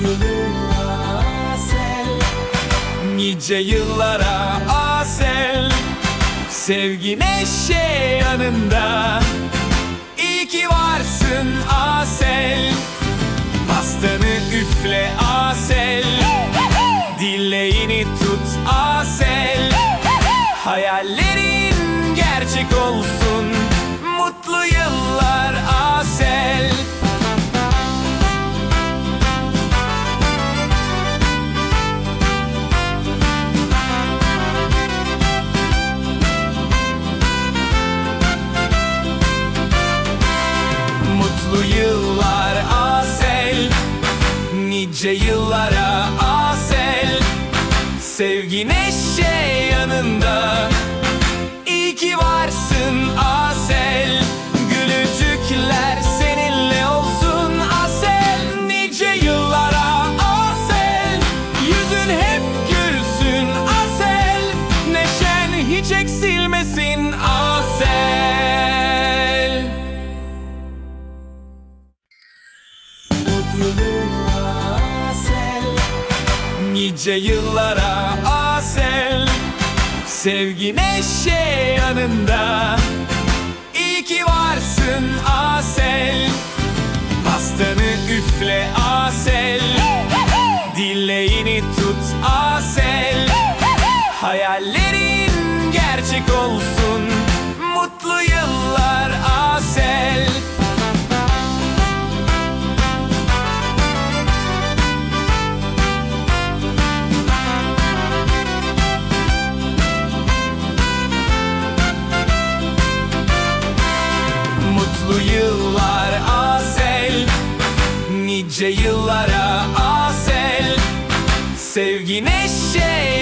Mutluluğa Asel. Nice yıllara Asel. Sevgi neşe yanında İyi ki varsın Asel. Pastanı üfle Asel. Dileğini tut Asel. Hayallerin gerçek olsun. Mutlu yıllar Asel Nice yıllara Asel. Sevgi neşe yanında. İyi ki varsın Asel. Gülücükler seninle olsun Asel. Nice yıllara Asel. Yüzün hep gülsün Asel. Neşen hiç eksilmesin Asel. Mutluluğa Asel Nice yıllara Asel. Sevgi neşe yanında. İyi ki varsın Asel. Pastanı üfle Asel. Dileğini tut Asel. Hayallerin gerçek olsun. Mutlu yıllar Nice yıllara Asel Sevgi neşe